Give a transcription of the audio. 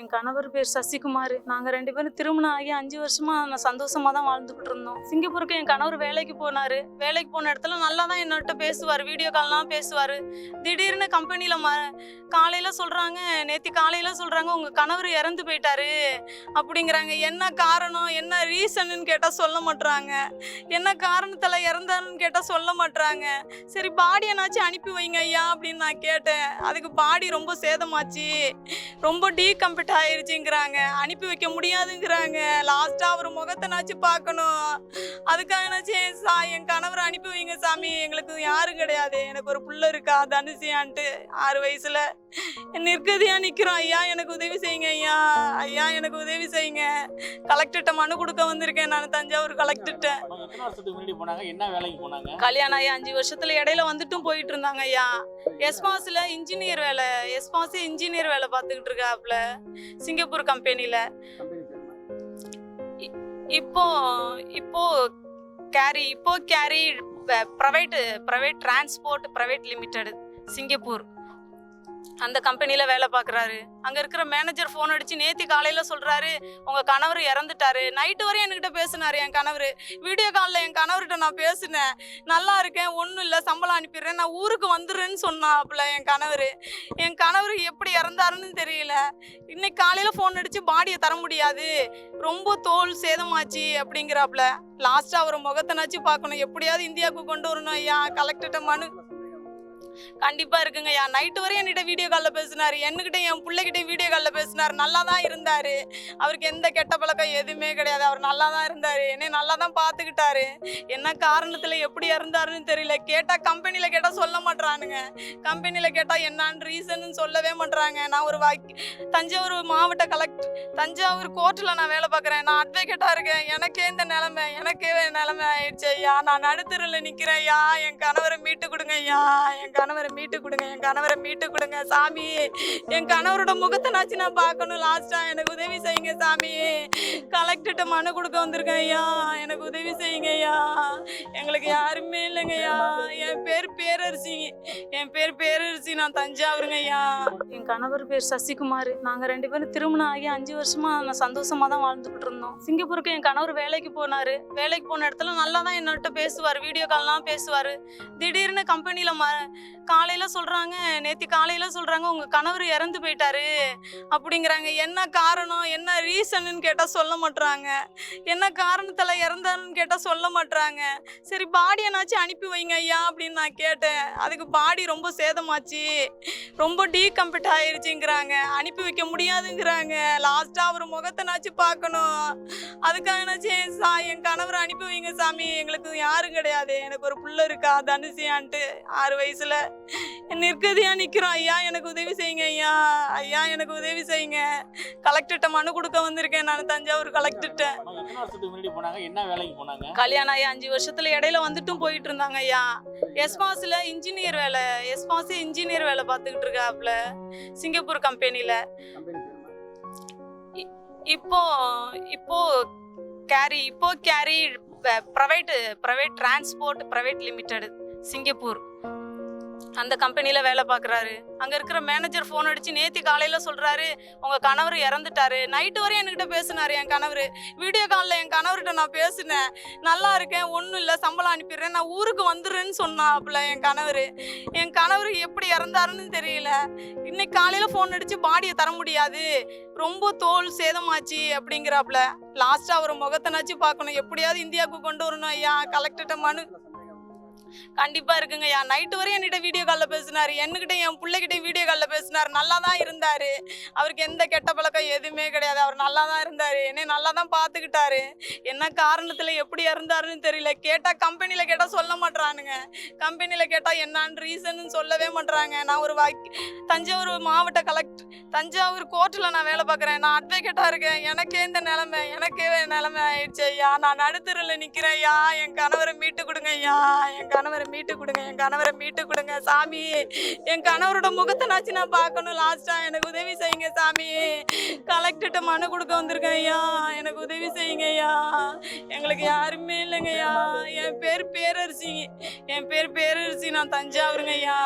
என் கணவர் பேர் சசிகுமார். நாங்கள் ரெண்டு பேரும் திருமணம் ஆகி அஞ்சு வருஷமா நான் சந்தோஷமா தான் வாழ்ந்துகிட்டு இருந்தோம். சிங்கப்பூருக்கு என் கணவர் வேலைக்கு போனாரு. வேலைக்கு போன இடத்துல நல்லா தான் என்னட்ட பேசுவார். வீடியோ கால்லாம் பேசுவார். திடீர்னு கம்பெனியில் ம காலையில் சொல்கிறாங்க நேற்று காலையில் சொல்கிறாங்க உங்கள் கணவர் இறந்து போயிட்டாரு அப்படிங்கிறாங்க. என்ன காரணம்? என்ன ரீசன்னு கேட்டால் சொல்ல மாட்டுறாங்க என்ன காரணத்தில் இறந்தாருன்னு கேட்டால் சொல்ல மாட்டுறாங்க சரி பாடியனாச்சும் அனுப்பி வைங்க ஐயா அப்படின்னு நான் கேட்டேன். அதுக்கு பாடி ரொம்ப சேதமாச்சு. ரொம்ப டீகம்ப்ளீட் ஆயிருச்சுங்கிறாங்க. அனுப்பி வைக்க முடியாதுங்கிறாங்க. லாஸ்ட்டாக அவர் முகத்தைனாச்சும் பார்க்கணும். அதுக்காகனாச்சும் சா என் கணவரை அனுப்பி வைங்க சாமி. எங்களுக்கு யாரும் கிடையாது. எனக்கு ஒரு புள்ள இருக்கா தனுசியான்ட்டு ஆறு வயசில் நிற்கதியாக நிற்கிறோம் ஐயா எனக்கு உதவி செய்யுங்க ஐயா. ஐயா எனக்கு உதவி செய்யுங்க. கலெக்டர்கிட்ட மனு கொடுக்க வந்திருக்கேன். நான் தஞ்சாவூர் கலெக்டர்கிட்ட என்ன வேலைக்கு போனாங்க கல்யாணம் ஆகி அஞ்சு வருஷத்துல இடையில வந்துட்டும் போயிட்டு இருந்தாங்க ஐயா. எஸ்பாஸ்ல இன்ஜினியர் வேலை. எஸ்பாஸ் இன்ஜினியர் வேலை பார்த்துக்கிட்டு இருக்காப்ல சிங்கப்பூர் கம்பெனில இப்போ இப்போ கேரி இப்போ carry private private transport private limited Singapore. அந்த கம்பெனியில் வேலை பார்க்குறாரு அங்கே இருக்கிற மேனேஜர் ஃபோன் அடித்து நேத்தி காலையில் சொல்கிறாரு உங்கள் கணவர் இறந்துட்டாரு. நைட்டு வரையும் என்கிட்ட பேசினாரு என் கணவர். வீடியோ காலில் என் கணவர்கிட்ட நான் பேசினேன். நல்லா இருக்கேன் ஒன்றும் இல்லை சம்பளம் அனுப்பிடுறேன் நான் ஊருக்கு வந்துடுறேன்னு சொன்னாப்புல என் கணவர். என் கணவர் எப்படி இறந்தாருன்னு தெரியல. இன்னைக்கு காலையில் ஃபோன் அடித்து பாடியை தர முடியாது. ரொம்ப தோல் சேதமாச்சு அப்படிங்கிறாப்புல. லாஸ்ட்டாக அவர் முகத்தைனாச்சும் பார்க்கணும். எப்படியாவது இந்தியாவுக்கு கொண்டு வரணும் ஐயா. கலெக்டர்கிட்ட மனு கண்டிப்பா இருக்குங்க. யா நைட்டு வரையும் என்கிட்ட வீடியோ காலில் பேசினாரு. என்கிட்ட என் பிள்ளைகிட்ட வீடியோ காலில் பேசினார். நல்லா தான் இருந்தாரு. அவருக்கு எந்த கெட்ட பழக்கம் எதுவுமே கிடையாது. அவர் நல்லா தான் இருந்தாரு. என்னை நல்லா தான் பார்த்துக்கிட்டாரு. என்ன காரணத்துல எப்படி இறந்தாருன்னு தெரியல. கேட்டா கம்பெனியில் கேட்டா சொல்ல மாட்றானுங்க. கம்பெனியில் கேட்டா என்னான்னு ரீசன் சொல்லவே மாட்டாங்க நான் ஒரு வாக்கி தஞ்சாவூர் மாவட்ட கலெக்டர் தஞ்சாவூர் கோர்ட்டில் நான் வேலை பார்க்குறேன். நான் அட்வொகேட்டாக இருக்கேன். எனக்கே இந்த நிலமை எனக்கே நிலமை ஆயிடுச்சு. ஐயா நான் நடுத்தரில் நிற்கிறேன் ஐயா என் கணவரை மீட்டு கொடுங்க. ஐயா என் கணவர் கணவரை மீட்டு கொடுங்க என் கணவரை மீட்டு கொடுங்க சாமி. என் கணவரோட முகத்தை முகத்தைனாச்சு நான் பார்க்கணும். லாஸ்ட்டாக எனக்கு உதவி செய்யுங்க சாமி. கலெக்டர்கிட்ட மனு கொடுக்க வந்திருக்கேன் ஐயா. எனக்கு உதவி செய்யுங்க ஐயா. எங்களுக்கு யாருமே இல்லைங்க ஐயா. என் பேர் பேரரசி. என் பேர் பேரரசி நான் தஞ்சாவூருங்க ஐயா. என் கணவர் பேர் சசிகுமார். நாங்கள் ரெண்டு பேரும் திருமணம் ஆகி அஞ்சு வருஷமா நான் சந்தோஷமா தான் வாழ்ந்துகிட்டு இருந்தோம். சிங்கப்பூருக்கு என் கணவர் வேலைக்கு போனாரு. வேலைக்கு போன இடத்துல நல்லா தான் என்னோட பேசுவார் வீடியோ கால்லாம் பேசுவார். திடீர்னு கம்பெனியில் ம காலையில் சொல்கிறாங்க நேற்று காலையில் சொல்கிறாங்க உங்கள் கணவர் இறந்து போயிட்டாரு. அப்படிங்கிறாங்க. என்ன காரணம்? என்ன ரீசன்னு கேட்டால் சொல்ல மாட்டுறாங்க என்ன காரணத்தில் இறந்தாருன்னு கேட்டால் சொல்ல மாட்டுறாங்க சரி பாடியனாச்சும் அனுப்பி வைங்க ஐயா அப்படின்னு நான் கேட்டேன். அதுக்கு பாடி ரொம்ப சேதமாச்சு. ரொம்ப டீகம்ப்ளீட் ஆயிருச்சுங்கிறாங்க. அனுப்பி வைக்க முடியாதுங்கிறாங்க. லாஸ்ட்டாக அவர் முகத்தைனாச்சும் பார்க்கணும். அதுக்காகனாச்சும் சா என் கணவரை அனுப்பி வைங்க சாமி. எங்களுக்கு யாரும் கிடையாது. எனக்கு ஒரு புள்ள இருக்கா தனுசியான்ட்டு ஆறு வயசில். நிற்கதியா நிற்கிறோம் ஐயா எனக்கு உதவி செய்யுங்க ஐயா. ஐயா எனக்கு உதவி செய்யுங்க. கலெக்டர்கிட்ட மனு கொடுக்க வந்திருக்கேன். நான் தஞ்சாவூர் கலெக்டர்கிட்ட என்ன வேலைக்கு போனாங்க? கல்யாணம் ஆகி அஞ்சு வருஷத்துல இடையில வந்துட்டும் போயிட்டு இருந்தாங்க ஐயா. எஸ்பாஸ்ல இன்ஜினியர் வேலை. எஸ்பாஸ் இன்ஜினியர் வேலை பார்த்துக்கிட்டு இருக்காப்ல சிங்கப்பூர் கம்பெனில. இப்போ இப்போ கேரி இப்போ carry private private transport private limited Singapore. அந்த கம்பெனியில் வேலை பார்க்குறாரு. அங்கே இருக்கிற மேனேஜர் ஃபோன் அடித்து நேற்று காலையில் சொல்கிறாரு உங்கள் கணவர் இறந்துட்டாரு. நைட்டு வரையும் என்கிட்ட பேசினார் என் கணவர். வீடியோ காலில் என் கணவர்கிட்ட நான் பேசினேன். நல்லா இருக்கேன் ஒன்றும் இல்லை சம்பளம் அனுப்பிடுறேன் நான் ஊருக்கு வந்துடுறேன்னு சொன்னாப்புல என் கணவர். என் கணவர் எப்படி இறந்தாருன்னு தெரியல. இன்னைக்கு காலையில் ஃபோன் அடித்து பாடியை தர முடியாது. ரொம்ப தோல் சேதமாச்சு அப்படிங்கிறாப்புல. லாஸ்ட்டாக அவர் முகத்தனாச்சு பார்க்கணும். எப்படியாவது இந்தியாவுக்கு கொண்டு வரணும் ஐயா. கலெக்டர்கிட்ட மனு கண்டிப்பா இருக்குங்க. யா நைட்டு வரையும் என்கிட்ட வீடியோ காலில் பேசினாரு. என்கிட்ட என் பிள்ளைகிட்ட வீடியோ காலில் பேசினாரு. நல்லா தான் இருந்தாரு. அவருக்கு எந்த கெட்ட பழக்கம் எதுவுமே கிடையாது. அவர் நல்லா தான் இருந்தாரு. என்னை நல்லா தான் பார்த்துக்கிட்டாரு என்ன காரணத்துல எப்படி இறந்தாருன்னு தெரியல. கேட்டா கம்பெனியில் கேட்டா சொல்ல மாட்டேறானுங்க கம்பெனியில் கேட்டா என்னான்னு ரீசன் சொல்லவே மாட்றாங்க. நான் ஒரு வாக்கி தஞ்சாவூர் மாவட்ட கலெக்டர் தஞ்சாவூர் கோர்ட்டில் நான் வேலை பார்க்குறேன் நான் அட்வொகேட்டாக இருக்கேன். எனக்கே இந்த நிலைமை எனக்கே நிலமை ஆயிடுச்சு. ஐயா நான் நடுத்தருவில் நிற்கிறேன் ஐயா என் கணவரை மீட்டு கொடுங்க. ஐயா என் கணவரை மீட்டு கொடுங்க என் கணவரை மீட்டு கொடுங்க சாமி. என் கணவரோட முகத்தை முகத்தைனாச்சும் நான் பார்க்கணும். லாஸ்ட்டாக எனக்கு உதவி செய்யுங்க சாமி. கலெக்டர்கிட்ட மனு கொடுக்க வந்திருக்கேன் ஐயா. எனக்கு உதவி செய்யுங்க ஐயா. எங்களுக்கு யாருமே இல்லைங்க ஐயா. என் பேர் பேரரசி. என் பேர் பேரரசி. நான் தஞ்சாவூருங்க ஐயா.